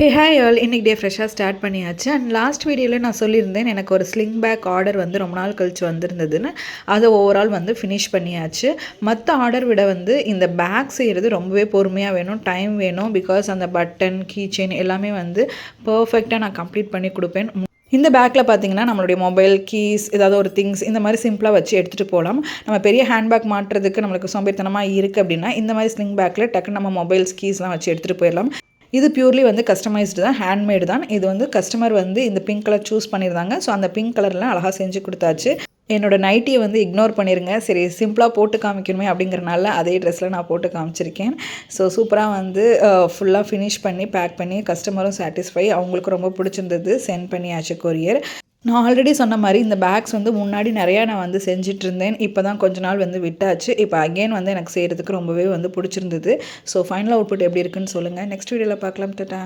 Hey hi all இன்றைக்கி டே ஃப்ரெஷ்ஷாக start பண்ணியாச்சு. அண்ட் லாஸ்ட் வீடியோவில் நான் சொல்லியிருந்தேன் எனக்கு ஒரு ஸ்லிங் பேக் ஆர்டர் வந்து ரொம்ப நாள் கழிச்சு வந்திருந்ததுன்னு. அதை ஓவரால் வந்து ஃபினிஷ் பண்ணியாச்சு. மற்ற ஆர்டர் விட வந்து இந்த பேக் செய்கிறது ரொம்பவே பொறுமையாக வேணும் டைம் வேணும். பிகாஸ் அந்த பட்டன் கீ செயின் எல்லாமே வந்து பர்ஃபெக்டாக நான் கம்ப்ளீட் பண்ணி கொடுப்பேன். இந்த பேக்கில் பார்த்தீங்கன்னா நம்மளுடைய மொபைல் கீஸ் ஏதாவது ஒரு திங்ஸ் இந்த மாதிரி சிம்பிளாக வச்சு எடுத்துகிட்டு போகலாம். நம்ம பெரிய ஹேண்ட்பேக் மாட்டுறதுக்கு நம்மளுக்கு சோம்பேறித்தனமாக இருக்குது அப்படின்னா இந்த மாதிரி ஸ்லிங் பேக்கில் டக்குன்னு நம்ம மொபைல்ஸ் கீஸ்லாம் வச்சு எடுத்துகிட்டு போயிடலாம். இது பியூர்லி வந்து கஸ்டமைஸ்டு தான் ஹேண்ட்மேடு தான். இது வந்து கஸ்டமர் வந்து இந்த பிங்க் கலர் சூஸ் பண்ணியிருந்தாங்க. ஸோ அந்த பிங்க் கலர்லாம் அழகாக செஞ்சு கொடுத்தாச்சு. என்னோட நைட்டியை வந்து இக்னோர் பண்ணிடுங்க சரி சிம்பிளாக போட்டு காமிக்கணுமே அப்படிங்கிறனால அதே ட்ரெஸ்ஸில் நான் போட்டு காமிச்சிருக்கேன். ஸோ சூப்பராக வந்து ஃபுல்லாக ஃபினிஷ் பண்ணி பேக் பண்ணி கஸ்டமரும் சாட்டிஸ்ஃபை அவங்களுக்கு ரொம்ப பிடிச்சிருந்தது. சென்ட் பண்ணியாச்சு கொரியர் நான் ஆல்ரெடி சொன்ன மாதிரி இந்த பேக்ஸ் வந்து முன்னாடி நிறையா நான் வந்து செஞ்சுட்டு இருந்தேன் இப்போ தான் கொஞ்ச நாள் வந்து விட்டாச்சு. இப்போ அகெயின் வந்து எனக்கு செய்கிறதுக்கு ரொம்பவே வந்து பிடிச்சிருந்தது. ஸோ ஃபைனல் அவுட்புட் எப்படி இருக்குன்னு சொல்லுங்கள் நெக்ஸ்ட் வீடியோவில் பார்க்கலாம். டட்டா